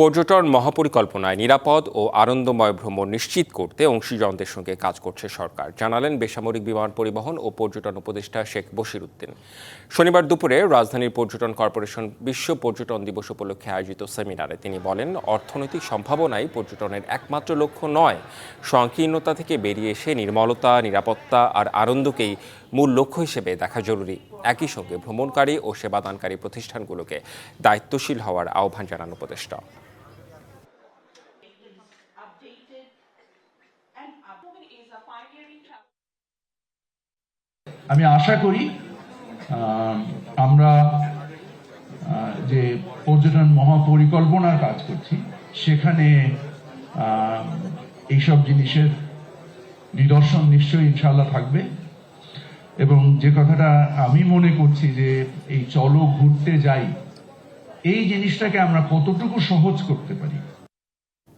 পর্যটন মহাপরিকল্পনায় নিরাপদ ও আনন্দময় ভ্রমণ নিশ্চিত করতে অংশীজনদের সঙ্গে কাজ করছে সরকার। জানালেন বেসামরিক বিমান পরিবহন ও পর্যটন উপদেষ্টা শেখ বশির উদ্দিন শনিবার দুপুরে রাজধানীর পর্যটন কর্পোরেশন বিশ্ব পর্যটন দিবস উপলক্ষে আয়োজিত সেমিনারে তিনি বলেন, অর্থনৈতিক সম্ভাবনাই পর্যটনের একমাত্র লক্ষ্য নয়। সংকীর্ণতা থেকে বেরিয়ে এসে নির্মলতা, নিরাপত্তা আর আনন্দকেই মূল লক্ষ্য হিসেবে দেখা জরুরি। একই সঙ্গে ভ্রমণকারী ও সেবাদানকারী প্রতিষ্ঠানগুলোকে দায়িত্বশীল হওয়ার আহ্বান জানান উপদেষ্টা। আমি আশা করি আমরা যে পর্যটন মহাপরিকল্পনার কাজ করছি, সেখানে এইসব জিনিসের নিদর্শন নিশ্চয়ই ইনশাল্লাহ থাকবে। এবং যে কথাটা আমি মনে করছি যে এই চলো ঘুরতে যাই, এই জিনিসটাকে আমরা কতটুকু সহজ করতে পারি?